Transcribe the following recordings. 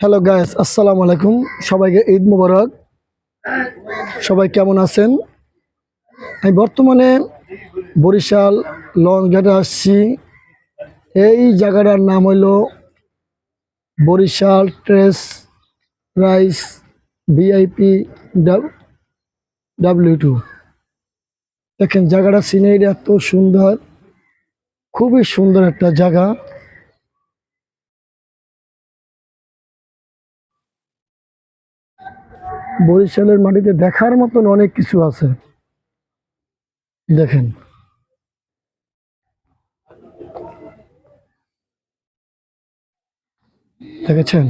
Hello guys আসসালামু আলাইকুম সবাইকে ঈদ মুবারক। সবাই কেমন আছেন? আমি বর্তমানে বরিশাল লং ঘাটে আসছি। এই জায়গাটার নাম হইল বরিশাল ট্রেস রাইস ভিআইপি ডাব্লিউ টু। দেখেন জায়গাটা সিনারি এত সুন্দর। খুবই সুন্দর একটা জায়গা। বরিশালের মাটিতে দেখার মতন অনেক কিছু আছে। দেখেন। দেখেছেন?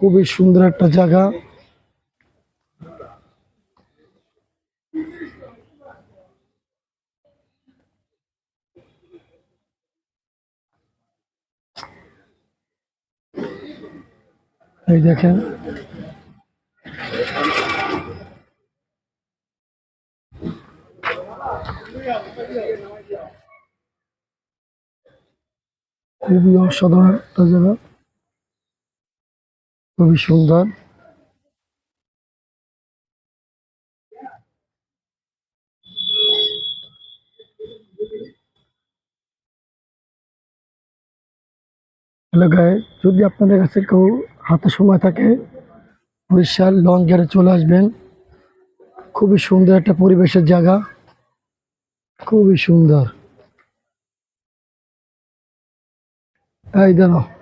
খুবই সুন্দর একটা জায়গা। এই দেখেন। খুবই অসাধারণ একটা জায়গা খুবই সুন্দর গায়ে যদি আপনাদের কাছে কেউ হাতে সময় থাকে, বরিশাল লং চলে আসবেন। খুবই সুন্দর একটা পরিবেশের জায়গা। খুবই সুন্দর। এই দাঁড়াও।